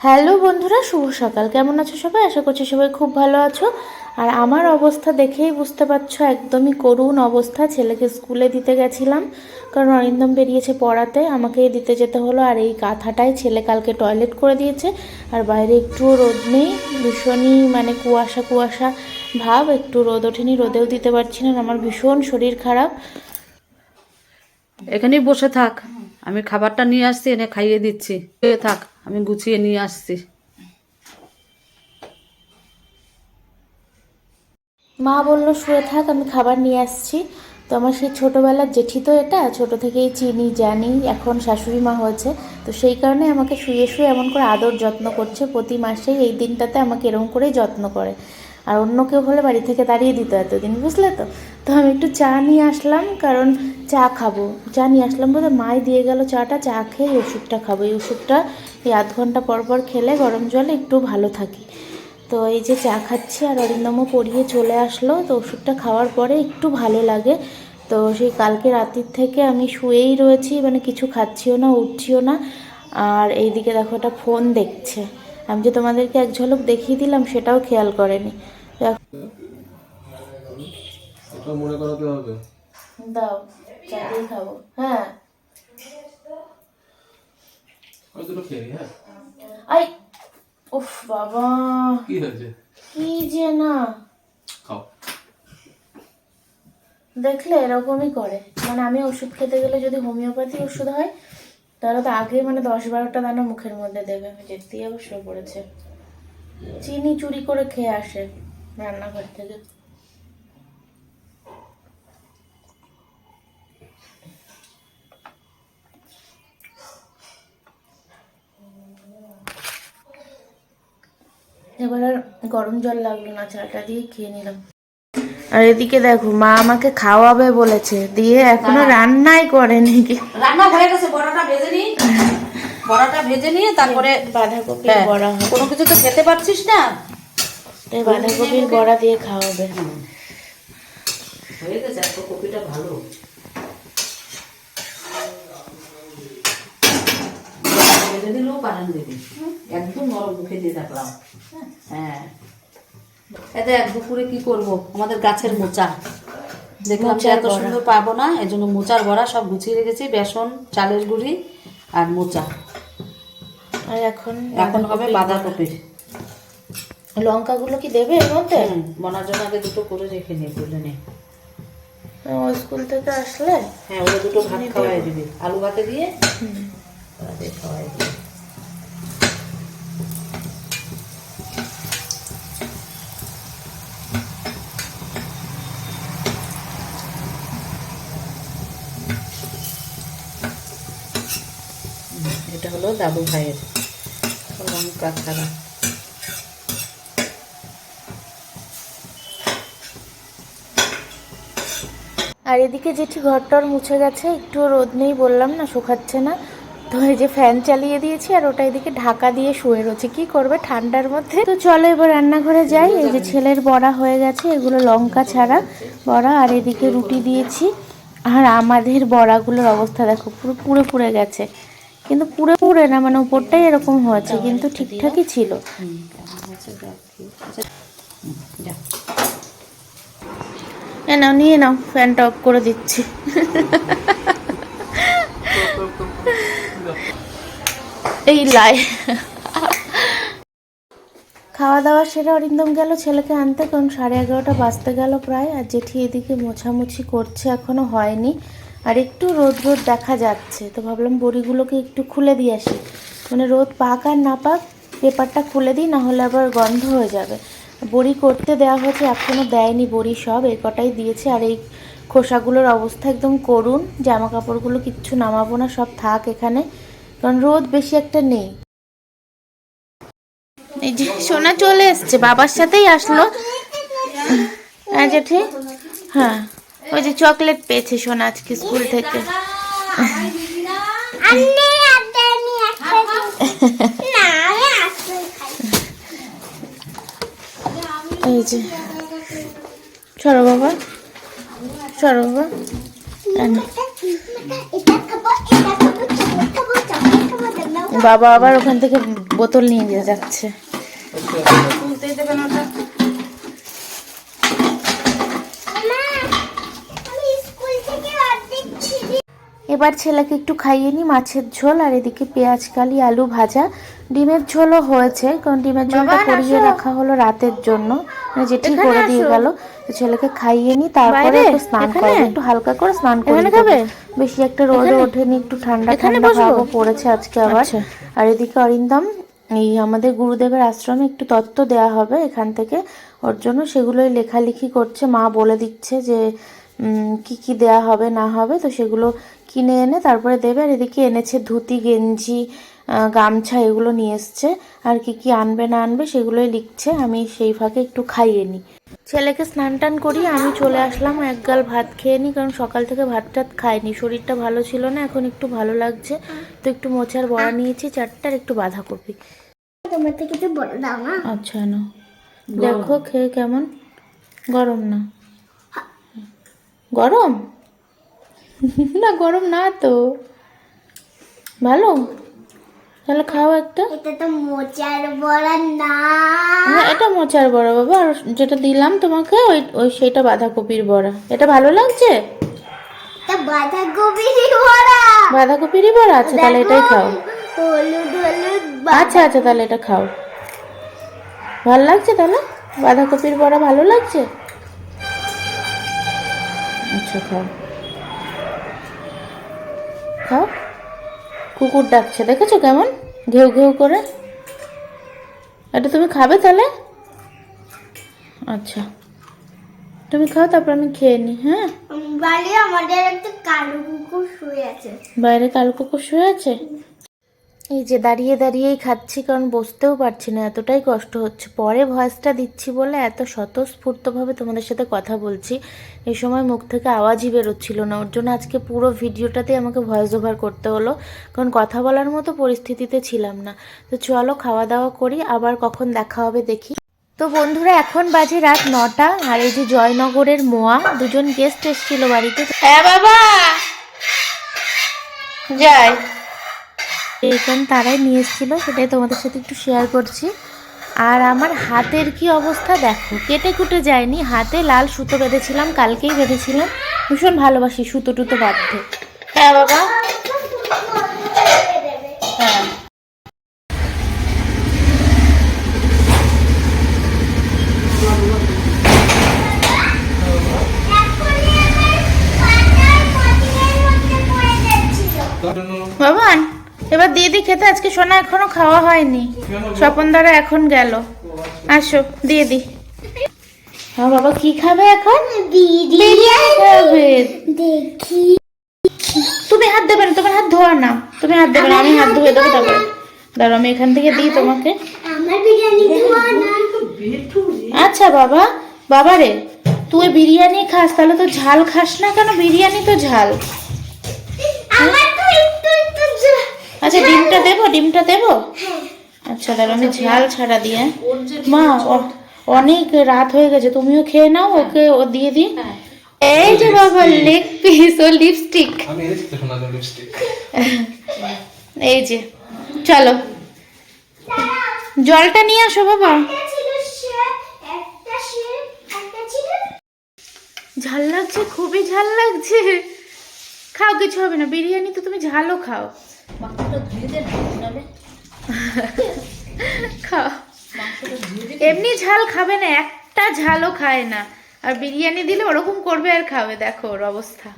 Hello বন্ধুরা, শুভ সকাল। কেমন আছো সবাই? আশা করছি সবাই খুব ভালো আছো। আর আমার অবস্থা দেখেই বুঝতে পারছ, একদমই করুণ অবস্থা। ছেলেকে স্কুলে দিতে গেছিলাম, কারণ অরিন্দম বেরিয়েছে পড়াতে। আমাকেই দিতে যেতে হলো, আর এই কাঁথাটাই ছেলে কালকে টয়লেট করে দিয়েছে। আর বাইরে একটুও রোদ নেই, ভীষণই মানে কুয়াশা কুয়াশা ভাব। একটু রোদ ওঠেনি, রোদেও দিতে পারছি না আমার ভীষণ শরীর খারাপ। এখানেই বসে থাক। আমি খাবারটা নিয়ে আসছি, এনে খাইয়ে দিচ্ছি। থাক, আমি গুছিয়ে নিয়ে আসছি। মা বলল, শুয়ে থাক, আমি খাবার নিয়ে আসছি। তো আমার সেই ছোটোবেলার জেঠি তো এটা, ছোট থেকেই চিনি, জানি, এখন শাশুড়ি মা হয়েছে। তো সেই কারণে আমাকে শুয়ে শুয়ে এমন করে আদর যত্ন করছে, প্রতি মাসেই এই দিনটাতে আমাকে এরকম করেই যত্ন করে। আর অন্য কেউ হলে বাড়ি থেকে দাঁড়িয়ে দিত এতদিন, বুঝলে তো? তো আমি একটু চা নিয়ে আসলাম, কারণ চা খাব। চা নিয়ে আসলাম বলে মাই দিয়ে গেল চাটা, চা খেয়ে ওষুধটা খাব। এই ওষুধটা এই আধ ঘণ্টা পর পর খেলে গরম জলে একটু ভালো থাকি। তো এই যে চা খাচ্ছি আর অরিন্দমও পড়িয়ে চলে আসলো, তো ওষুধটা খাওয়ার পরে একটু ভালো লাগে। তো সেই কালকে রাতের থেকে আমি শুয়েই রয়েছি মানে কিছু খাচ্ছিও না, উঠছিও না। আর এইদিকে দেখো একটা ফোন দেখছে। আমি যে তোমাদেরকে এক ঝলক দেখিয়ে দিলাম, সেটাও খেয়াল করেনি। এটা মনে করাতে হবে? দাও চা দিয়ে খাব। হ্যাঁ। দুটো খেয়ে হ্যাঁ? আই উফ বাবা। কি হয়েছে? কি যে না। খাও। দেখলে এরকমই করে। মানে আমি ওষুধ খেতে গেলে যদি হোমিওপ্যাথি ওষুধ হয় তাহলে তো আগে মানে দশ বারোটা দানা মুখের মধ্যে দেবে। আমি যেতেই অবশ্য পড়েছে। চিনি চুরি করে খেয়ে আসে। রান্নাঘর থেকে। এবার আর গরম জল লাগল না চাটা দিয়ে খেয়ে নিলাম। আর এদিকে দেখো মা আমাকে খাওয়াবে বলেছে দিয়ে এখনও রান্নাই করেনি। কি রান্না হয়ে গেছে বড়াটা ভেজে নি বড়াটা ভেজে নিয়ে তারপরে বাঁধাকপি হ্যাঁ, বড়া কোনো কিছু তো খেতে পারছিস না? এই বাঁধাকপির বড়া দিয়ে খাওয়াবে। হয়ে গেছে এত কপিটা ভালো। দিলেও পারান দেবে। একদম নরম মুখে দিয়ে থাকলাম। হ্যাঁ। এতে এক দুপুরে কি করব? আমাদের গাছের মোচা। দেখলাম যে এত। সুন্দর পাবো না এই জন্য মোচার বড়া সব গুছিয়ে রেখেছি বেসন চালের গুঁড়ি আর মোচা। আর এখন এখন হবে বাঁধাকপির। লঙ্কাগুলো কি দেবে এর মধ্যে? হুম, বনার জন্য আগে দুটো করে রেখে নিয়ে তুলে নে। ও স্কুল থেকে আসলে? হ্যাঁ ওরা দুটো ভাত খাওয়াই দিবি। আলু ভাতে দিয়ে? দিয়ে খাওয়াই দিবি। এটা হলো দাদু ভাইয়ের লঙ্কা ছাড়া। আর এদিকে জেঠি ঘরটর মুছে গেছে একটু রোদ নেই বললাম না, শুকাচ্ছে না। তো এই যে ফ্যান চালিয়ে দিয়েছি আর ওটা এদিকে ঢাকা দিয়ে শুয়ে রয়েছে। কি করবে ঠান্ডার মধ্যে? তো চলো এবার রান্নাঘরে যাই। এই যে ছেলের বড়া হয়ে গেছে, এগুলো লঙ্কা ছাড়া বড়া আর এদিকে রুটি দিয়েছি। আর আমাদের বড়াগুলোর অবস্থা দেখো, পুরো পুড়ে পুড়ে গেছে। কিন্তু পুড়ে পুড়ে না মানে উপরটাই এরকম হয়েছে, কিন্তু ঠিকঠাকই ছিল যা এ নাও, নিয়ে নাও, ফ্যানটা অফ করে দিচ্ছি। এই লাই। খাওয়া দাওয়া সেরে অরিন্দম গেল ছেলেকে আনতে, কারণ সাড়ে এগারোটা বাজতে গেল প্রায়, আর জেঠি এদিকে মোছামুছি করছে, এখনও হয়নি। আর একটু রোদ রোদ দেখা যাচ্ছে, তো ভাবলাম বড়িগুলোকে একটু খুলে দিয়ে আসি। মানে রোদ পাক আর না পাক, পেপারটা খুলে দিই না হলে আবার গন্ধ হয়ে যাবে। বড়ি করতে দেওয়া হয়েছে এখনও দেয়নি বড়ি সব, এই কটাই দিয়েছে। আর এই খোসাগুলোর অবস্থা একদম করুন জামা কাপড়গুলো কিচ্ছু নামাবো না, সব থাক এখানে, কারণ রোদ বেশি একটা নেই। এই যে সোনা চলে এসছে, বাবার সাথেই আসলো। হ্যাঁ জেঠি? হ্যাঁ ওই যে চকলেট পেয়েছে সোনা আজকে স্কুল থেকে। এই যে সরো বাবা। সরো বাবা। বাবা আবার ওখান থেকে বোতল নিয়ে যাচ্ছে। এবার ছেলেকে একটু খাইয়ে নি মাছের ঝোল আর এদিকে পেঁয়াজ কালি আলু ভাজা। ডিমের ঝোলও হয়েছে কারণ ডিমের ঝোলটা করিয়ে রাখা হলো রাতের জন্য। যেটি করে দিয়ে গেল ছেলেকে খাইয়ে নি তারপরে একটু স্নান করবে একটু হালকা করে স্নান করে বেশি একটা রোদে ওঠেনি একটু ঠান্ডা ঠান্ডা ভাবও পড়েছে আজকে আবার। আর এদিকে অরিন্দম এই আমাদের গুরুদেবের আশ্রমে একটু তত্ত্ব দেওয়া হবে এখান থেকে। ওর জন্য সেগুলোই লেখালেখি করছে মা বলে দিচ্ছে যে উম, কি কি দেয়া হবে না হবে তো সেগুলো কিনে এনে তারপরে দেবে। আর এদিকে এনেছে ধুতি গেঞ্জি গামছা এগুলো নিয়ে এসছে। আর কি কি আনবে না আনবে সেগুলোই লিখছে। আমি সেই ফাঁকে একটু খাইয়ে নিই। ছেলেকে স্নান টান করি আমি চলে আসলাম এক গাল ভাত খেয়ে নিই কারণ সকাল থেকে ভাত টাত খাইনি। শরীরটা ভালো ছিল না এখন একটু ভালো লাগছে। তো একটু মোচার বড়া নিয়েছি চারটার একটু বাঁধাকপি তোমার থেকে কিছু বলে দাও না। আচ্ছা না দেখো খেয়ে কেমন। গরম না। গরম? না গরম না তো। ভালো? তাহলে খাও একটা। এটা তো মোচার বড়া না। হ্যাঁ এটা মোচার বড়া বাবা। আর যেটা দিলাম তোমাকে ওই ওই সেটা বাঁধাকপির বড়া। এটা ভালো লাগছে? এটা বাঁধাকপি বড়া। বাঁধাকপিরই বড়া? আচ্ছা তাহলে এটাই খাও। হলুদ হলুদ আচ্ছা আচ্ছা তাহলে এটা খাও। ভালো লাগছে তাহলে? বাঁধাকপির বড়া ভালো লাগছে? আচ্ছা খাও। খাও? কুকুর ডাকছে দেখেছ কেমন? ঘেউ ঘেউ করে। এটা তুমি খাবে তাহলে? আচ্ছা। তুমি খাও তারপর আমি খেয়ে নিই হ্যাঁ? বাইরে আমাদের একটা কালো কুকুর শুয়ে আছে। বাইরে কালো কুকুর শুয়ে আছে? এই যে দাঁড়িয়ে দাঁড়িয়েই খাচ্ছি, কারণ বসতেও পারছি না, এতটাই কষ্ট হচ্ছে। পরে ভয়েসটা দিচ্ছি বলে এত স্বতঃস্ফূর্তভাবে তোমাদের সাথে কথা বলছি। এই সময় মুখ থেকে আওয়াজই বেরোচ্ছিল না, ওর জন্য আজকে পুরো ভিডিওটাতে আমাকে ভয়েস ওভার করতে হলো, কারণ কথা বলার মতো পরিস্থিতিতে ছিলাম না। তো চলো খাওয়া দাওয়া করি, আবার কখন দেখা হবে দেখি। তো বন্ধুরা, এখন বাজে রাত নটা, আর এই যে জয়নগরের মোয়া, দুজন গেস্ট এসেছিল বাড়িতে। হ্যাঁ বাবা! যাই এখানে তারাই নিয়ে এসেছিল, সেটাই তোমাদের সাথে একটু শেয়ার করছি। আর আমার হাতের কি অবস্থা দেখো, কেটে কুটে যায়নি, হাতে লাল সুতো বেঁধেছিলাম, কালকেই বেঁধেছিলাম। ভীষণ ভালোবাসি সুতো টুতো বাঁধতে। হ্যাঁ বাবা হ্যাঁ বাবান এবার দিয়ে দি খেতে আজকে সোনা এখনও খাওয়া হয়নি। স্বপন দ্বারা এখন গেল। আসো দিয়ে দি। হ্যাঁ বাবা কি খাবে এখন? বিরিয়ানি। খাবে। দেখি। তুমি হাত দেবে না তোমার হাত ধোয়া না। তুমি হাত দেবে না আমি হাত ধুয়ে দেবো তারপরে। দাঁড়ো আমি এখান থেকে দিই তোমাকে। আচ্ছা বাবা বাবা রে তুই বিরিয়ানি খাস তাহলে তো ঝাল খাস না কেন? বিরিয়ানি তো ঝাল। আচ্ছা ডিমটা দেবো? ডিমটা দেবো? আচ্ছা দাঁড়া আমি ঝাল ছাড়া দিয়ে। মা অনেক রাত হয়ে গেছে তুমিও খেয়ে নাও ওকে ও দিয়ে দি এই যে বাবা লেগ পিস ও লিপস্টিক এই যে চলো। জলটা নিয়ে আসো বাবা। ঝাল লাগছে খুবই ঝাল লাগছে। খাও কিছু হবে না বিরিয়ানি তো তুমি ঝালও খাও। এমনি ঝাল খাবে না একটা ঝালও খায় না। আর বিরিয়ানি দিলে ওরকম করবে আর খাবে দেখো ওর অবস্থা।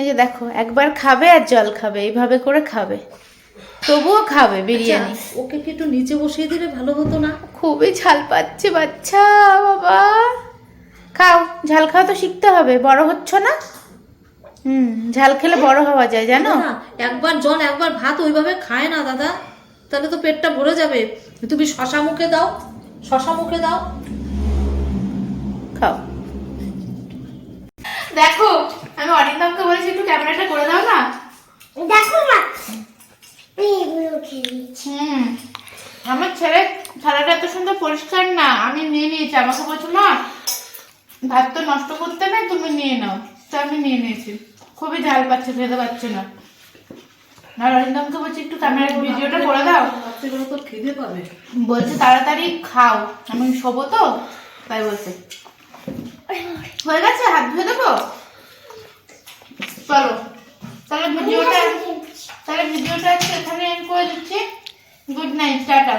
এই যে দেখো একবার খাবে আর জল খাবে এইভাবে করে খাবে। তবুও খাবে বিরিয়ানি। ওকে কি একটু নিচে বসিয়ে দিলে ভালো হতো না? খুবই ঝাল পাচ্ছে বাচ্চা বাবা। খাও ঝাল খাওয়া তো শিখতে হবে বড় হচ্ছ না? হুম ঝাল খেলে বড় হওয়া যায় জানো? একবার জল একবার ভাত ওইভাবে খায় না দাদা। তাহলে তো পেটটা ভরে যাবে। তুমি শশা মুখে দাও শশা মুখে দাও। খাও। দেখো আমি অরিন্দমকে বলেছি একটু ক্যামেরাটা করে দাও না? দেখো নিচ্ছি। হুম আমার ছেলে থালাটা এত সুন্দর পরিষ্কার না আমি নিয়ে নিয়েছি আমাকে বলছো মা ভাত তো নষ্ট করতে নাই তুমি নিয়ে নাও। তো আমি নিয়ে নিয়েছি। খুবই ঝাল পাচ্ছে খেতে পাচ্ছে না। আর অরিন্দমকে বলছি একটু ক্যামেরার ভিডিওটা করে দাও। তো খিদে পাবে। বলছে তাড়াতাড়ি খাও। আমি শোবো তো তাই বলছে। হয়ে গেছে হাত ধুয়ে দেবো? চলো তাহলে ভিডিওটা তাহলে ভিডিওটা এখানে এন্ড করে দিচ্ছি। Good night tata.